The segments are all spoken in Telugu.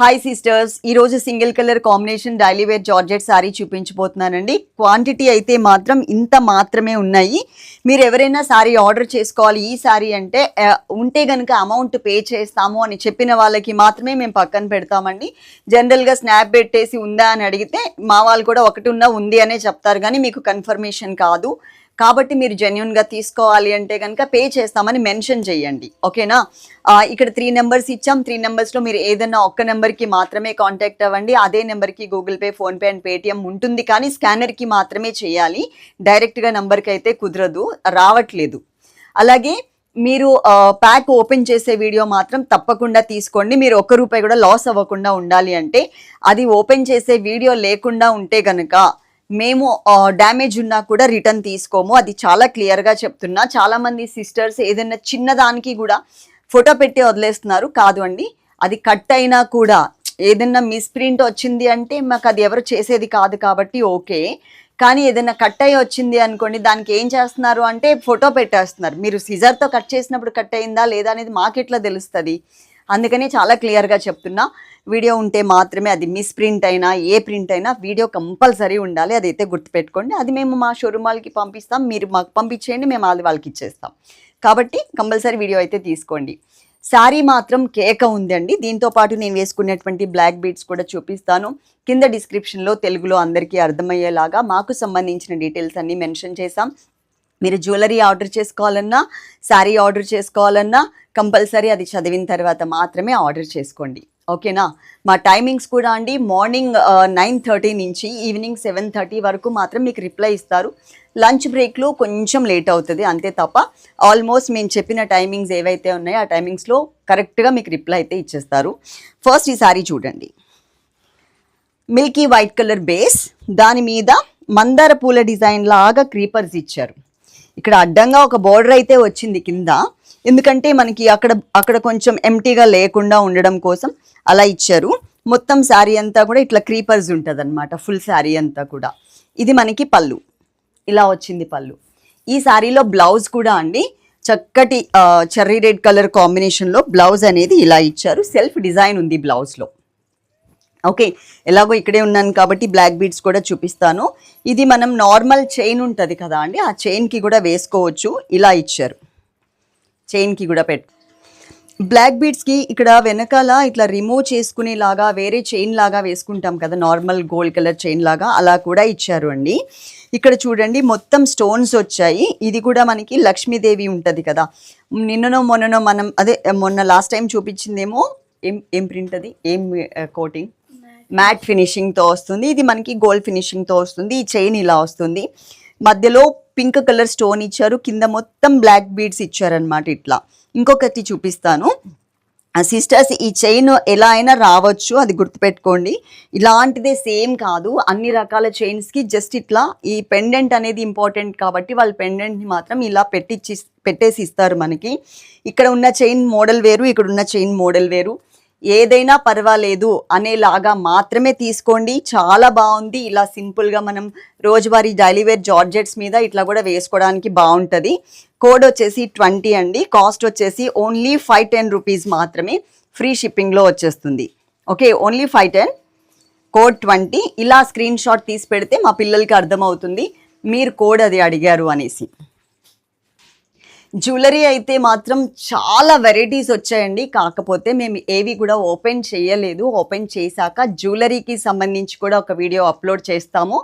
హాయ్ సిస్టర్స్ ఈరోజు single colour combination daily wear georgette sari చూపించబోతున్నానండి. Quantity అయితే మాత్రం ఇంత మాత్రమే ఉన్నాయి. మీరు ఎవరైనా సారీ ఆర్డర్ చేసుకోవాలి ఈ సారీ అంటే ఉంటే కనుక అమౌంట్ పే చేస్తాము అని చెప్పిన వాళ్ళకి మాత్రమే మేము పక్కన పెడతామండి. జనరల్గా స్నాప్ పెట్టేసి ఉందా అని అడిగితే మా వాళ్ళు కూడా ఒకటి ఉన్నా ఉంది అనే చెప్తారు. కానీ మీకు కన్ఫర్మేషన్ కాదు. కాబట్టి మీరు జెన్యున్గా తీసుకోవాలి అంటే కనుక పే చేస్తామని మెన్షన్ చేయండి. ఓకేనా ఇక్కడ త్రీ నెంబర్స్ ఇచ్చాం. త్రీ నెంబర్స్లో మీరు ఏదైనా ఒక్క నెంబర్కి మాత్రమే కాంటాక్ట్ అవ్వండి. అదే నెంబర్కి Google Pay PhonePe and Paytm ఉంటుంది. కానీ స్కానర్కి మాత్రమే చేయాలి. డైరెక్ట్గా నెంబర్కి అయితే కుదరదు. రావట్లేదు. అలాగే మీరు ప్యాక్ ఓపెన్ చేసే వీడియో మాత్రం తప్పకుండా తీసుకోండి. మీరు ఒక్క రూపాయి కూడా లాస్ అవ్వకుండా ఉండాలి అంటే అది ఓపెన్ చేసే వీడియో లేకుండా ఉంటే గనక మేము డ్యామేజ్ ఉన్నా కూడా రిటర్న్ తీసుకోము. అది చాలా క్లియర్గా చెప్తున్నా. చాలామంది సిస్టర్స్ ఏదైనా చిన్నదానికి కూడా ఫోటో పెట్టి వదిలేస్తున్నారు. కాదు అండి. అది కట్ అయినా కూడా ఏదైనా మిస్ప్రింట్ వచ్చింది అంటే మాకు అది ఎవరు చేసేది కాదు కాబట్టి ఓకే. కానీ ఏదైనా కట్ అయ్యి వచ్చింది అనుకోండి దానికి ఏం చేస్తున్నారు అంటే ఫోటో పెట్టేస్తున్నారు. మీరు సిజర్తో కట్ చేసినప్పుడు కట్ అయిందా లేదా అనేది మాకెట్లా తెలుస్తుంది? అందుకని చాలా క్లియర్గా చెప్తున్నా. వీడియో ఉంటే మాత్రమే అది మిస్ ప్రింట్ అయినా ఏ ప్రింట్ అయినా వీడియో కంపల్సరీ ఉండాలి. అదైతే గుర్తుపెట్టుకోండి. అది మేము మా షోరూమ్ వాళ్ళకి పంపిస్తాం. మీరు మాకు పంపించేయండి. మేము అది వాళ్ళకి ఇచ్చేస్తాం. కాబట్టి కంపల్సరీ వీడియో అయితే తీసుకోండి. శారీ మాత్రం కేక ఉందండి. దీంతో పాటు నేను వేసుకునేటువంటి బ్లాక్ బీడ్స్ కూడా చూపిస్తాను. కింద డిస్క్రిప్షన్లో తెలుగులో అందరికీ అర్థమయ్యేలాగా మాకు సంబంధించిన డీటెయిల్స్ అన్నీ మెన్షన్ చేసాం మీరు జ్యువెలరీ ఆర్డర్ చేసుకోవాలన్నా శారీ ఆర్డర్ చేసుకోవాలన్నా కంపల్సరీ అది చదివిన తర్వాత మాత్రమే ఆర్డర్ చేసుకోండి. ఓకేనా? మా టైమింగ్స్ కూడా అండి మార్నింగ్ నైన్ థర్టీ నుంచి ఈవినింగ్ సెవెన్ థర్టీ వరకు మాత్రం మీకు రిప్లై ఇస్తారు. లంచ్ బ్రేక్లో కొంచెం లేట్ అవుతుంది అంతే తప్ప ఆల్మోస్ట్ మేము చెప్పిన టైమింగ్స్ ఏవైతే ఉన్నాయో ఆ టైమింగ్స్లో కరెక్ట్గా మీకు రిప్లై అయితే ఇచ్చేస్తారు. ఫస్ట్ ఈ సారీ చూడండి. మిల్కీ వైట్ కలర్ బేస్ దాని మీద మందార పూల డిజైన్ లాగా క్రీపర్స్ ఇచ్చారు. ఇక్కడ అడ్డంగా ఒక బోర్డర్ అయితే వచ్చింది కింద. ఎందుకంటే మనకి అక్కడ అక్కడ కొంచెం ఎంటీగా లేకుండా ఉండడం కోసం అలా ఇచ్చారు. మొత్తం శారీ అంతా కూడా ఇట్లా క్రీపర్స్ ఉంటుంది ఫుల్ శారీ అంతా కూడా. ఇది మనకి పళ్ళు. ఇలా వచ్చింది పళ్ళు. ఈ శారీలో బ్లౌజ్ కూడా అండి చక్కటి చర్రీ చెర్రీ రెడ్ కలర్ కాంబినేషన్లో బ్లౌజ్ అనేది ఇలా ఇచ్చారు. సెల్ఫ్ డిజైన్ ఉంది బ్లౌజ్లో ఓకే ఎలాగో ఇక్కడే ఉన్నాను కాబట్టి బ్లాక్ బీడ్స్ కూడా చూపిస్తాను. ఇది మనం నార్మల్ చైన్ ఉంటుంది కదా అండి ఆ చైన్కి కూడా వేసుకోవచ్చు. ఇలా ఇచ్చారు. చైన్కి కూడా పెట్టు బ్లాక్ బీడ్స్కి ఇక్కడ వెనకాల ఇట్లా రిమూవ్ చేసుకునేలాగా వేరే చైన్ లాగా వేసుకుంటాం కదా నార్మల్ గోల్డ్ కలర్ చైన్ లాగా అలా కూడా ఇచ్చారు అండి. ఇక్కడ చూడండి మొత్తం స్టోన్స్ వచ్చాయి. ఇది కూడా మనకి లక్ష్మీదేవి ఉంటుంది కదా. నిన్ననో మొన్ననో మనం అదే మొన్న లాస్ట్ టైం చూపించిందేమో ఏం ఏం ప్రింట్ అది? ఏం కోటింగ్? మ్యాట్ ఫినిషింగ్తో వస్తుంది. ఇది మనకి గోల్డ్ ఫినిషింగ్తో వస్తుంది. ఈ చైన్ ఇలా వస్తుంది. మధ్యలో పింక్ కలర్ స్టోన్ ఇచ్చారు. కింద మొత్తం బ్లాక్ బీడ్స్ ఇచ్చారనమాట ఇట్లా. ఇంకొకటి చూపిస్తాను. సిస్టర్స్ ఈ చైన్ ఎలా అయినా రావచ్చు. అది గుర్తుపెట్టుకోండి. ఇలాంటిదే సేమ్ కాదు. అన్ని రకాల చైన్స్కి జస్ట్ ఇట్లా ఈ పెండెంట్ అనేది ఇంపార్టెంట్ కాబట్టి వాళ్ళు పెండెంట్ని మాత్రం ఇలా పెట్టిచ్చి పెట్టేసి ఇస్తారు మనకి. ఇక్కడ ఉన్న చైన్ మోడల్ వేరు ఇక్కడ ఉన్న చైన్ మోడల్ వేరు. ఏదైనా పర్వాలేదు అనేలాగా మాత్రమే తీసుకోండి. చాలా బాగుంది. ఇలా సింపుల్గా మనం రోజువారీ డైలీ వేర్ జార్జెట్స్ మీద ఇట్లా కూడా వేసుకోవడానికి బాగుంటుంది. కోడ్ వచ్చేసి ట్వంటీ అండి. కాస్ట్ వచ్చేసి ఓన్లీ ఫైవ్ టెన్ రూపీస్ మాత్రమే ఫ్రీ షిప్పింగ్లో వచ్చేస్తుంది. Okay only five ten. Code twenty. ఇలా స్క్రీన్ షాట్ తీసి పెడితే మా పిల్లలకి అర్థమవుతుంది. మీరు కోడ్ అది అడిగారు అనేసి. జ్యువెలరీ అయితే మాత్రం చాలా వెరైటీస్ వచ్చాయండి. కాకపోతే మేము ఏవి కూడా ఓపెన్ చేయలేదు. ఓపెన్ చేశాక జ్యువెలరీకి సంబంధించి కూడా ఒక వీడియో అప్లోడ్ చేస్తాము.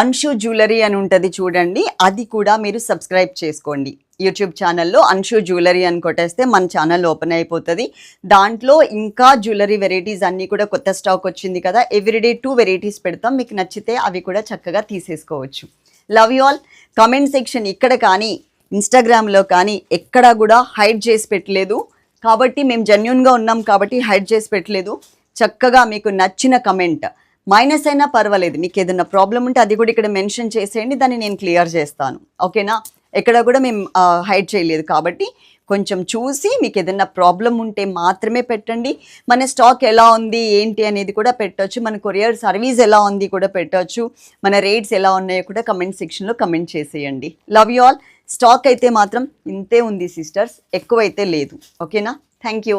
అన్షు జ్యువెలరీ అని ఉంటుంది చూడండి. అది కూడా మీరు సబ్స్క్రైబ్ చేసుకోండి. యూట్యూబ్ ఛానల్లో అన్షు జ్యువెలరీ అని కొట్టేస్తే మన ఛానల్ ఓపెన్ అయిపోతుంది. దాంట్లో ఇంకా జ్యువెలరీ వెరైటీస్ అన్నీ కూడా కొత్త స్టాక్ వచ్చింది కదా ఎవ్రీడే టూ వెరైటీస్ పెడతాం. మీకు నచ్చితే అవి కూడా చక్కగా తీసేసుకోవచ్చు. Love you all. Comment section ఇక్కడ కానీ ఇన్స్టాగ్రామ్లో కానీ ఎక్కడా కూడా హైడ్ చేసి పెట్టలేదు. కాబట్టి మేము జెన్యున్గా ఉన్నాం కాబట్టి హైడ్ చేసి పెట్టలేదు. చక్కగా మీకు నచ్చిన కమెంట్. మైనస్ అయినా పర్వాలేదు. మీకు ఏదైనా ప్రాబ్లం ఉంటే అది కూడా ఇక్కడ మెన్షన్ చేసేయండి. దాన్ని నేను క్లియర్ చేస్తాను. ఓకేనా? ఎక్కడ కూడా మేము హైడ్ చేయలేదు కాబట్టి కొంచెం చూసి మీకు ఏదైనా ప్రాబ్లం ఉంటే మాత్రమే పెట్టండి. మన స్టాక్ ఎలా ఉంది? ఏంటి అనేది కూడా పెట్టొచ్చు. మన కొరియర్ సర్వీస్ ఎలా ఉంది కూడా పెట్టవచ్చు మన రేట్స్ ఎలా ఉన్నాయో కూడా కమెంట్ సెక్షన్లో కమెంట్ చేసేయండి. లవ్ యూ ఆల్ స్టాక్ అయితే మాత్రం ఇంతే ఉంది సిస్టర్స్. ఎక్కువైతే లేదు. ఓకేనా? Thank you.